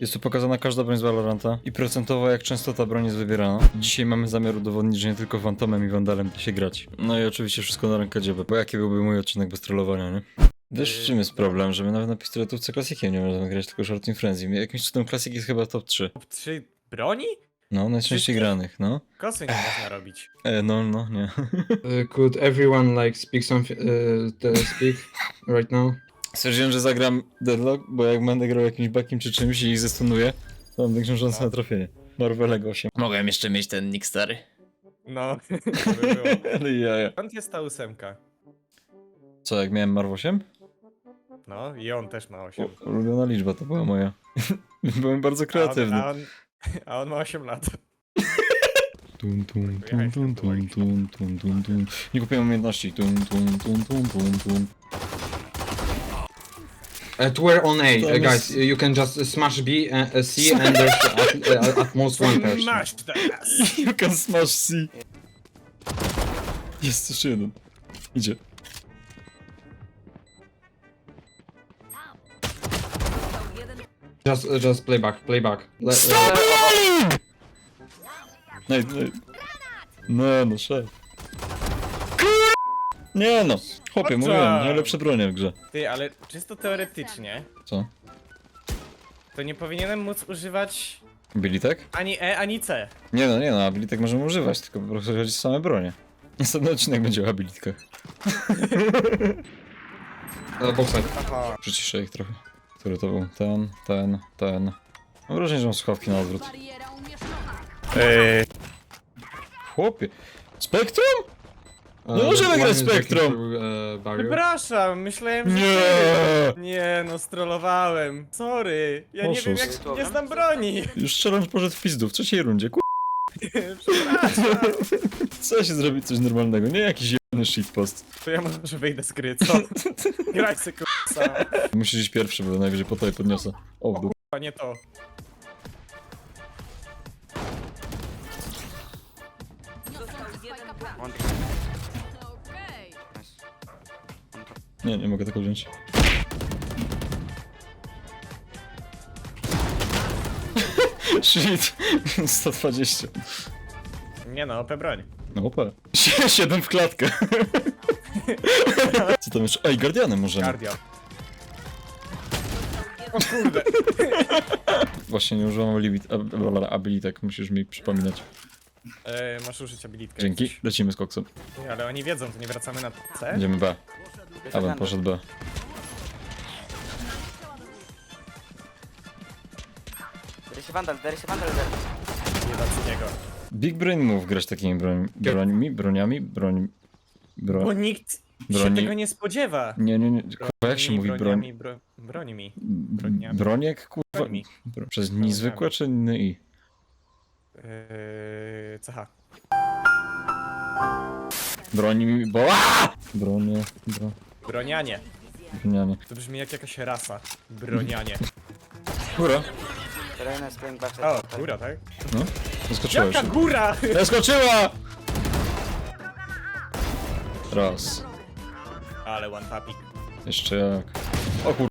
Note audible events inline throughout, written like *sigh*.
Jest tu pokazana każda broń z Valoranta i procentowo jak często ta broń jest wybierana. Dzisiaj mamy zamiar udowodnić, że nie tylko Fantomem i Vandalem da się grać. No i oczywiście wszystko na rękę dziobę, bo jaki byłby mój odcinek bez trollowania, nie? Wiesz w czym jest problem, że my nawet na pistoletówce klasikiem nie możemy grać, tylko Short in Frenzy. Jakimś cudem klasik jest chyba top 3. Top 3 broni? No, najczęściej granych, no. Kosy nie można robić. E, no, no, nie. Uh, *laughs* could everyone like speak something? Uh, to speak right now? Stwierdziłem, że zagram Deadlock, bo jak będę grał jakimś bakiem czy czymś i ich zestunuję, to mam większą szansę na trafienie. Marvelego 8. Mogłem jeszcze mieć ten nick stary. No, *laughs* to by było. Ale jaja. Skąd jest ta ósemka? Co, jak miałem Marv 8? No, i on też ma 8. U- Ulubiona liczba to była moja. *laughs* Byłem bardzo kreatywny. A on, a on, a on ma 8 lat. Tum, tum, tum, tum, tum, tum, tum, tum, tum. Nie kupiłem umiejętności. Tum, tum, tum, tum, tum, tum. Uh, we're on A, uh, guys. jest- You can just uh, smash B, uh, uh, C, and there's at, uh, at most one person. Masz teraz! *laughs* You can smash C. Jest jeszcze jeden. Idzie. Just, uh, just play back, play back. Le- uh, Stop rolling! No, no, no, no, szef. Nie no, chłopie, Chodź mówiłem, najlepsze bronie w grze. Ty, ale czysto teoretycznie, Co? to nie powinienem móc używać Bilitek? ani E, ani C. Nie no, nie no, abilitek możemy używać, tylko po prostu chodzi o same bronie. Następny odcinek będzie o abilitkach. *laughs* side. Aha. Przyciszę ich trochę. Który to był? Ten, ten, ten. Mam wrażenie, że mam słuchawki na odwrót. Bariera umieszczona. Eee, Chłopie. Spektrum? No możemy grać breaking Spectrum. barrier. przepraszam, myślałem, że... Nie! Nie, no strollowałem. Sorry. Ja nie wiem, Oszust. jak nie znam broni. *laughs* Już challenge poszedł w pizdu w trzeciej rundzie. Ku... Przepraszam. *laughs* Co się zrobić coś normalnego? Nie jakiś jebany shitpost. To ja może wyjdę z gry, co? *laughs* Graj se k***a. Musisz iść pierwszy, bo najwyżej po tobie podniosę. O, w dół. To. Nie, nie mogę tego wziąć. *laughs* Shit. *laughs* 120. Nie no, OP broń. No opa. *laughs* 7 w klatkę. Co tam jeszcze? Ej, Guardianem możemy. Guardian. O kurde. Właśnie nie używam ab- ab- abilitek, musisz mi przypominać. E, masz użyć abilitkę. Dzięki, lecimy z koksem. Nie, Ale oni wiedzą, to nie wracamy na C? Idziemy B. A bym poszedł B. A vandal, there is a vandal there. Nie da z niego. Big Brain Move grasz takimi broń, brońmi, broniami, broń... Bo broń... nikt się Broni- tego nie spodziewa. Nie, nie, nie, kurwa, jak się mówi broń? broniami, bro, broni mi. broniami. Broniek, kurwa, Brońmi. bro, przez Broniami. ni zwykłe czy inny i? Eee, CH. Broni mi, bo... Aaaa! Bronie, bro, Bronianie. bronianie. To brzmi jak jakaś rasa. Bronianie. Góra, back O, góra, tak? no, zaskoczyła Jaka się. góra? Zaskoczyła! Raz, Ale one tapik. jeszcze jak. O kur...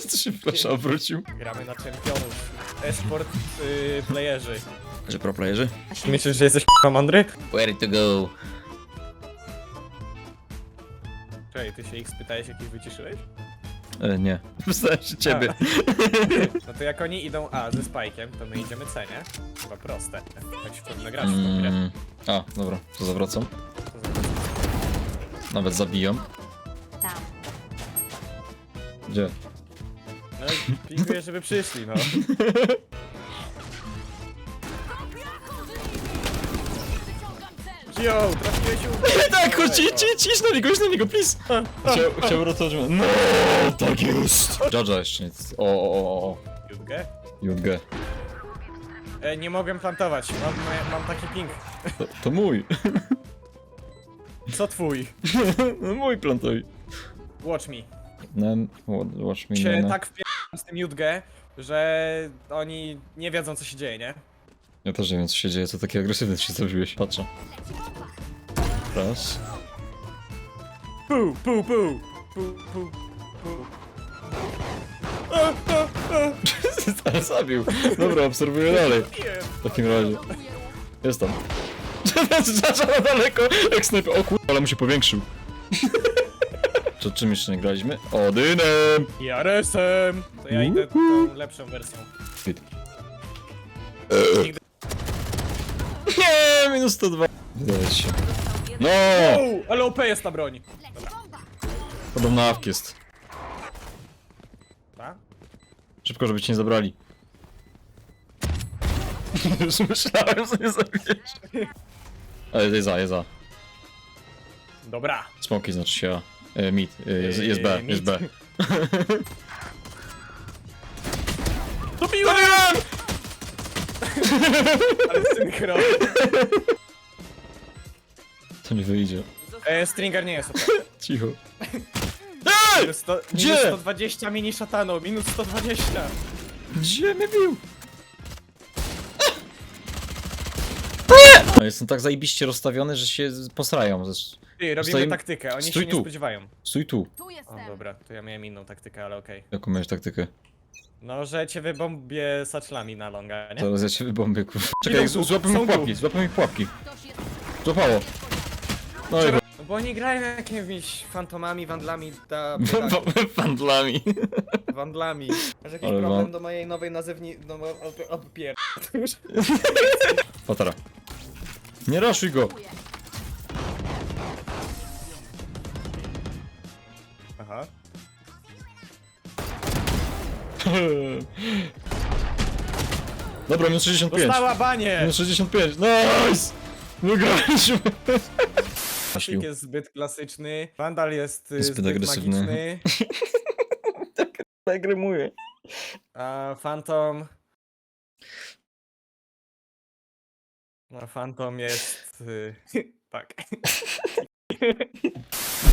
*laughs* Co się flasza obrócił? Gramy na czempionów. Esport y, playerzy. Że pro playerzy? Myślisz, że jesteś k***a mądry? Where to go? Czekaj, ty się ich spytałeś, jakich wyciszyłeś? E, nie. *laughs* Wstałem się ciebie. No to jak oni idą A ze spajkiem, to my idziemy C, nie? Chyba proste. Tak się powinno grać w tą grę. Mm. A, dobra, to zawracam. To Nawet zabijam. Tam. Gdzie? No i pilnuję, żeby przyszli, no. *laughs* Yo, trafiłeś u... *laughs* tak, chodź, idź, idź, idź na niego, idź na niego, please! Chciał, chciał ratować mnie. No, tak jest! Jaja jeszcze nie. O, o, o, o. Jutgę? JG. E, nie mogłem plantować, mam, mam taki ping. To, to mój. Co twój? *laughs* No mój plantuj. Watch me. Nen, wa- watch me, Się nene. tak wpierdam z tym Jutgę, że oni nie wiedzą co się dzieje, nie? Ja też nie wiem co się dzieje, co taki agresywny się zrobiłeś. Patrzę. Raz. Pu, pu, pu. Pu, pu, pu. Ale zabił. Dobra, obserwuję dalej. W takim razie. Jest tam. *laughs* Zaczął na daleko. Jak snajper. O kurwa, ale mu się powiększył. *laughs* To czym jeszcze nie graliśmy? Odynem! Jaresem! To ja idę tą lepszą wersją. Nie, minus 102. Wydaje się. No! Uuu, ale OP jest ta broń. Podobna awk jest. Ta? Szybko, żeby cię nie zabrali. *laughs* Już myślałem, że nie zabijesz. Ale jest A, jest A. Dobra. Smoki znaczy się A. E, mid. E, jest, jest B, jest. B. *laughs* Dobiłem! *laughs* Ale synchro. To nie wyjdzie. E, Stringer nie jest OP. *laughs* Cicho. Minus, sto, Gdzie? minus 120 mini szatano, minus 120. Gdzie mnie bił? *laughs* No, jestem tak zajebiście rozstawiony, że się posrają. Zresztą- Ty, robimy Stoimy- taktykę, oni Stój się nie tu. spodziewają. Stój tu. Tu O, jestem. dobra, to ja miałem inną taktykę, ale okej. Jaką miałeś taktykę? No, że cię wybombię saczlami na longa, nie? Zaraz ja cię wybombię, kurwa. Czekaj, Idą tu, z- złapią są mi tu. pułapki, złapią mi pułapki. Ktoś jest. Złapało. No i No bo oni grają jakimiś fantomami, wandlami, da, Fandlami. *laughs* wandlami. Masz jakiś Ale problem wam- do mojej nowej nazewni... No, op- opier... Patara. Nie raszuj go. Aha. Dobra, minus 65. Dostała banie! Minus 65. Nice! Wygraliśmy. Szyk jest zbyt klasyczny, Vandal jest, y, Jest zbyt zbyt, agresywny. magiczny, Tak rymuje. a Phantom... No, Phantom jest... y, *laughs* tak. *laughs*